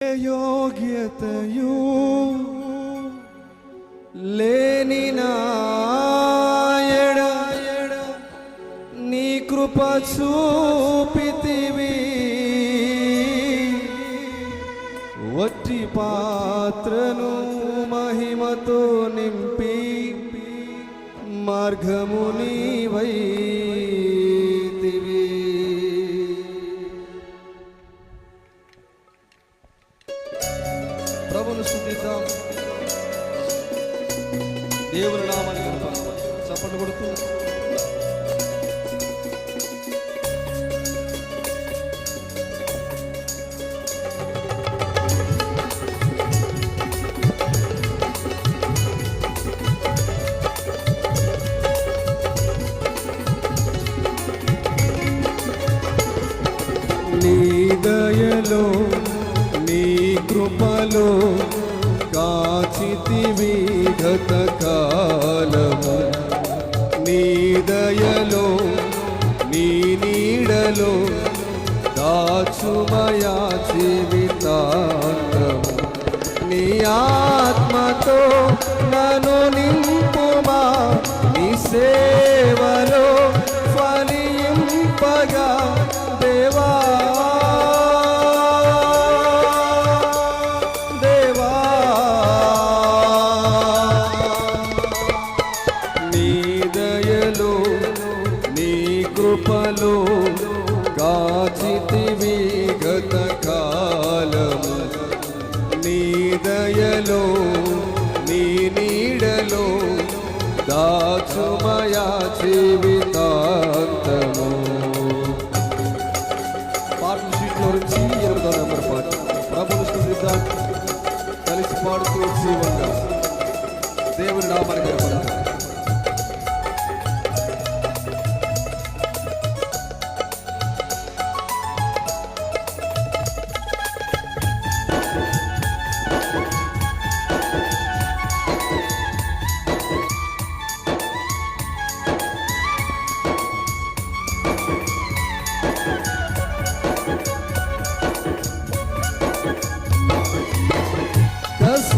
యోగ్యతయు లేని నాయడ నీ కృప చూపితివి. వట్టి పాత్రను మహిమతో నింపి మార్గము నీవై. ప్రభును స్థుతిద్దాం. దేవుని నామాన్ని కనుక చప్పట్లు కొడుతూ. నీ దయలో నీ నీడలో దాచుమయా జీవితాంతము నీ ఆత్మతో నన్ను నింపుమా నీ సేవలో కృపలో కాచితివి గత కాలము. నీ దయలో నీ నీడలో దాచుమయా జీవితాంతము. పాటల షీట్లో నుంచి ఎనిమిదో నెంబర్ పాట. ప్రభుని స్థుతిద్దాం. కలిసి పాడుతూ జీవంగా. దేవుని నామాన్ని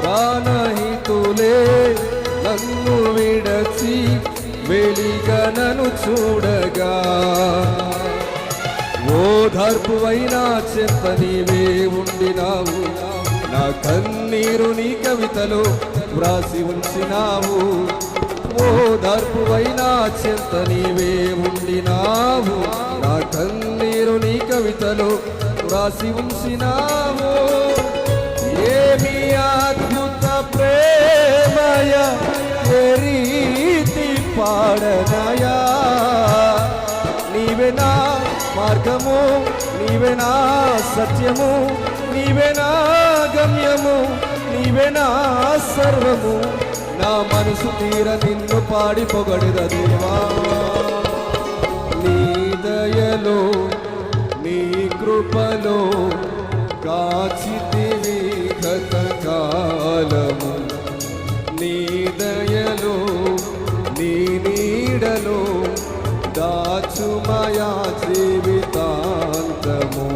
ప్రాణహితులే నన్ను విడచి వెలిగనను చూడగా. ఓదార్పువైనా చెంత నీవే ఉండినావు. నా కన్నీరు నీ కవితలో వ్రాసి ఉంచినావు. ఓదార్పువైనా చెంత నీవే ఉండినావు. నా కన్నీరు నీ కవితలో వ్రాసి ఉంచినావు. ఏమి అద్భుత ప్రేమయ రీతి పాడనయా నీవేనా మార్గము నీవేనా సత్యము నీవేనా గమ్యము నీవేనా సర్వము. నా మనసు తీర నిన్ను పాడి పొగడిద దేవా? నీ దయలో కృపలో కాచితివి గత కాలము. నీ దయలో నీ నీడలో దాచుమయా జీవితాంతము.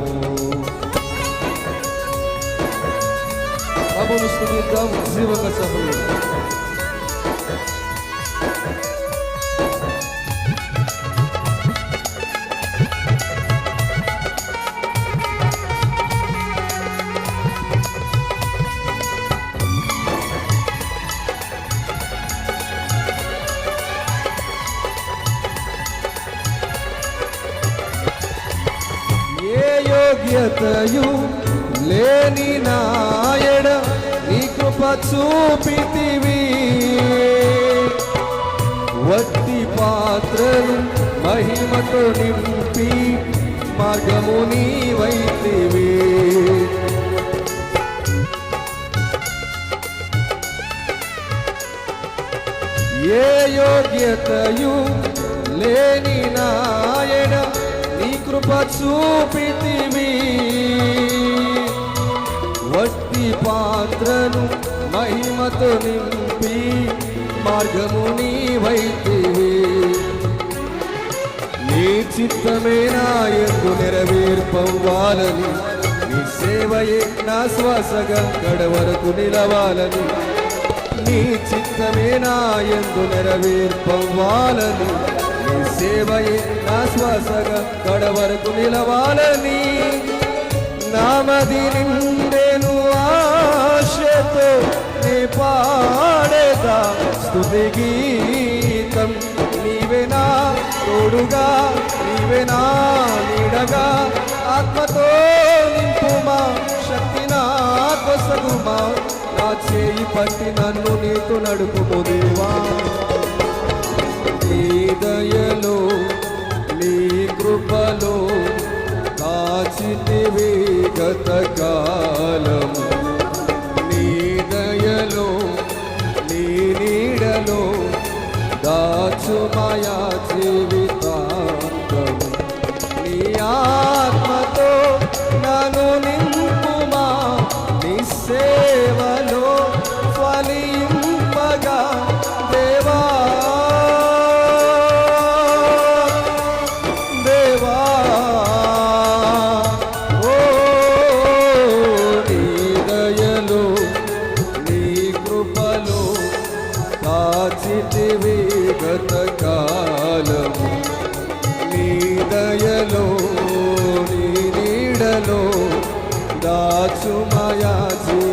ప్రభుని స్థుతిద్దాం జీవక సభలు యోగ్యతయు లేని నాయడ నీ కృప చూపితివి. వట్టి పాత్రలు మహిమతో నింపి మార్గము నీవైతివి. ఏ యోగ్యతయు లేని నాయడ కృప చూపితివి వట్టి పాత్రను మహిమతో నింపి మార్గము నీవైతివి. నీ చిత్తమే నాయకు నెరవేర్పవ్వాలని నీ సేవయే నా శ్వాసగా కడవరకు నిలవాలని. నీ చిత్తమే నా నెరవేర్పవ్వాలని సేవయే నా శ్వాసగా కడవరకు నిలవాలని నామది నిండెను ఆశతో నీ పాడేదా స్థుతి గీతం. నీవెనా తోడుగా నీవెనా నీడగా ఆత్మతో నింపుమా శక్తి నా కొసగుమా. నా చేయి పట్టి నన్ను నీతో నడుపుము దేవా. నీ దయలో నీ కృపలో కాచితివి గత నీ దయలో నీ నీడలో నీ నీడలో దాచు మాయా జీ